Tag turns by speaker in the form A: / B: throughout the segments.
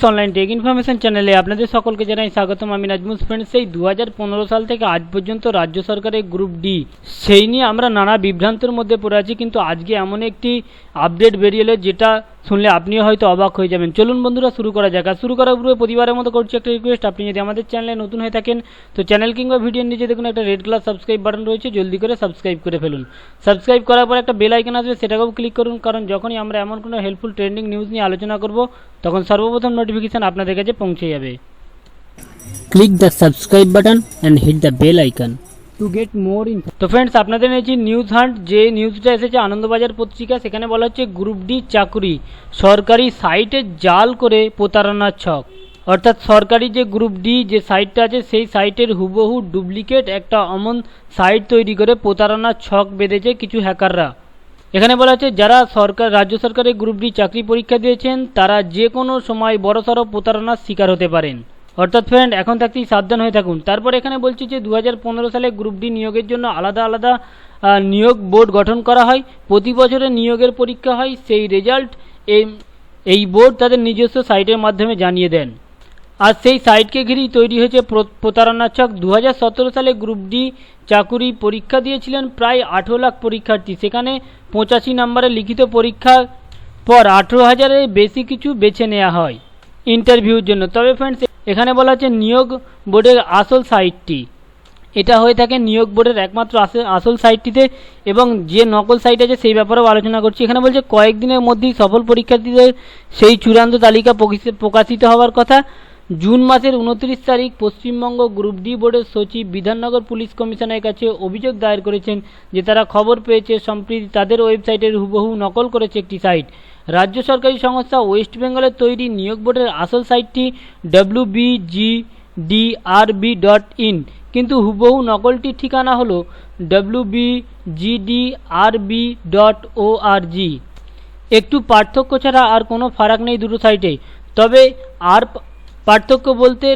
A: Najmus online take information চ্যানেলে আপনাদের সকলকে জানাই স্বাগতম। আমি নাজমুস ফ্রেন্ডস। সেই দু সাল থেকে আজ পর্যন্ত রাজ্য সরকারের গ্রুপ ডি সেই নিয়ে আমরা নানা বিভ্রান্তের মধ্যে পড়ে আছি, কিন্তু আজকে এমন একটি আপডেট বেরিয়ে এলো যেটা শুনলে আপনিও হয়তো অবাক হয়ে যাবেন। চলুন বন্ধুরা, শুরু করা যাক। শুরু করার পূর্বে প্রতিবারের মতো করছি একটা রিকোয়েস্ট আপনি যদি আমাদের চ্যানেলে নতুন হয়ে থাকেন, তো চ্যানেল কিংবা ভিডিওর নিচে দেখুন একটা রেড কালার সাবস্ক্রাইব বাটন রয়েছে। জলদি করে সাবস্ক্রাইব করে ফেলুন। সাবস্ক্রাইব করার পর একটা বেল আইকন আসবে, সেটাকেও ক্লিক করুন। কারণ যখনই আমরা এমন কোনো হেল্পফুল ট্রেন্ডিং নিউজ নিয়ে আলোচনা করব, তখন সর্বপ্রথম নোটিফিকেশান আপনাদের কাছে পৌঁছে যাবে।
B: Click the subscribe button and hit the bell icon
A: to get more info তো ফ্রেন্ডস আপনাদের নিয়েছি নিউজ হান্ট যে নিউজটা এসেছে, আনন্দবাজার পত্রিকা, সেখানে বলা হচ্ছে গ্রুপ ডি চাকুরি। সরকারি সাইটে জাল করে প্রতারণার ছক। অর্থাৎ সরকারি যে গ্রুপ ডি যে সাইটটা আছে, সেই সাইটের হুবহু ডুপ্লিকেট একটা অমন সাইট তৈরি করে প্রতারণার ছক বেঁধেছে কিছু হ্যাকাররা। এখানে বলা হচ্ছে, যারা সরকার, রাজ্য সরকারের গ্রুপ ডি চাকরি পরীক্ষা দিয়েছেন, তারা যে কোনো সময় বড়সড় প্রতারণার শিকার হতে পারেন। অর্থাৎ ফ্রেন্ড এখন থাকতেই সাবধান হয়ে থাকুন। তারপর এখানে বলছি যে দু হাজার পনেরো সালে গ্রুপ ডি নিয়োগের জন্য আলাদা আলাদা নিয়োগ বোর্ড গঠন করা হয়। প্রতি বছরে নিয়োগের পরীক্ষা হয়। সেই রেজাল্ট এই এই বোর্ড তাদের নিজস্ব সাইটের মাধ্যমে জানিয়ে দেন। আর সেই সাইটকে ঘিরেই তৈরি হয়েছে প্র- প্রতারণার ছক। দু সালে গ্রুপ ডি চাকুরি পরীক্ষা দিয়েছিলেন প্রায় আঠেরো লাখ পরীক্ষার্থী। সেখানে পঁচাশি নম্বরের লিখিত পরীক্ষার পর আঠেরো হাজারের বেশি কিছু বেছে নেওয়া হয় ইন্টারভিউর জন্য। তবে ফ্রেন্ডস এখানে বলা হচ্ছে নিয়োগ বোর্ডের আসল সাইটটি। এটা হয়ে থাকে নিয়োগ বোর্ডের একমাত্র আসল সাইটটিতে এবং যে নকল সাইট আছে সেই ব্যাপারেও আলোচনা করছি। এখানে বলছে, কয়েকদিনের মধ্যেই সফল পরীক্ষার্থীদের সেই চূড়ান্ত তালিকা প্রকাশিত হওয়ার কথা। জুন মাসের উনত্রিশ তারিখ পশ্চিমবঙ্গ গ্রুপ ডি বোর্ডের সচিব, বিধাননগর পুলিশ কমিশনের কাছে অভিযোগ দায়ের করেছেন যে তারা খবর পেয়েছে সম্প্রতি তাদের ওয়েবসাইটের হুবহু নকল করেছে একটি সাইট। রাজ্য সরকারি সংস্থা ওয়েস্ট বেঙ্গলের তৈরি নিয়োগ বোর্ডের আসল সাইটটি ডাব্লিউ ডিআরবি ডট ইন কিন্তু হুবহু নকলটির ঠিকানা হলো ডাব্লিউ জিডিআরবি ডট ও আর জি একটু পার্থক্য ছাড়া আর কোনো ফারাক নেই দুটো সাইটে। তবে আর পার্থক্য বলতে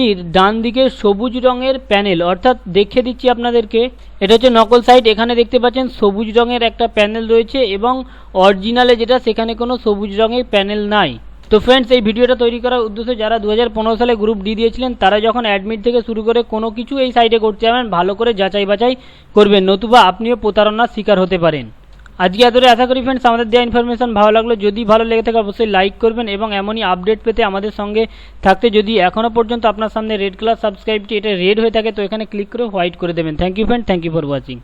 A: নকলটির ডান দিকে সবুজ রঙের প্যানেল, অর্থাৎ দেখে দিচ্ছি আপনাদেরকে, এটা হচ্ছে নকল সাইট এখানে দেখতে পাচ্ছেন সবুজ রঙের একটা প্যানেল রয়েছে এবং অরিজিনালে যেটা, সেখানে কোনো সবুজ রঙের প্যানেল নাই। তো ফ্রেন্ডস এই ভিডিওটা তৈরি করার উদ্দেশ্য যারা দু হাজার পনেরো সালে গ্রুপ ডি দিয়েছিলেন, তারা যখন অ্যাডমিট থেকে শুরু করে কোনো কিছু এই সাইটে করতে যাবেন, ভালো করে যাচাই বাছাই করবেন, নতুবা আপনিও প্রতারণার শিকার হতে পারেন। আজকে এতটাই। আশা করি ফ্রেন্ডস আমাদের দেওয়া ইনফরমেশন ভালো লাগল। যদি ভালো লেগে থাকে, অবশ্যই লাইক করবেন এবং এমনই আপডেট পেতে আমাদের সঙ্গে থাকতে। যদি এখনও পর্যন্ত আপনার সামনে রেড কালার সাবস্ক্রাইবটি এটা রেড হয়ে থাকে, তো এখানে ক্লিক করে হোয়াইট করে দেবেন। Thank you friend thank you for watching